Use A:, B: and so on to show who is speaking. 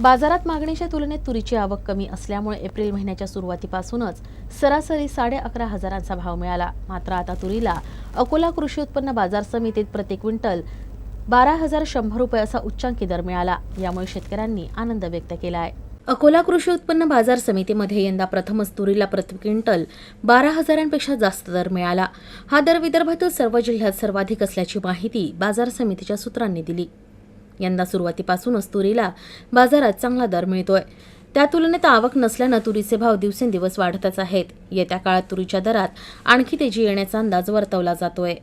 A: बाजारात मागणीच्या तुलनेत तुरीची आवक कमी असल्यामुळे एप्रिल महिन्याच्या सुरुवातीपासूनच सरासरी साडे अकरा हजारांचा भाव मिळाला. मात्र आता तुरीला अकोला कृषी उत्पन्न बाजार समितीत प्रति क्विंटल बारा हजार शंभर रुपये असा उच्चांकी दर मिळाला. यामुळे शेतकऱ्यांनी आनंद व्यक्त केला आहे अकोला कृषी उत्पन्न बाजार समितीमध्ये यंदा प्रथमच तुरीला प्रति क्विंटल बारा हजारांपेक्षा जास्त दर मिळाला. हा दर विदर्भातील सर्व जिल्ह्यात सर्वाधिक असल्याची माहिती बाजार समितीच्या सूत्रांनी दिली. यंदा सुरुवातीपासूनच तुरीला बाजारात चांगला दर मिळतोय. त्या तुलनेत आवक नसल्यानं तुरीचे भाव दिवसेंदिवस वाढतच आहेत. येत्या काळात तुरीच्या दरात आणखी तेजी येण्याचा अंदाज वर्तवला जातोय.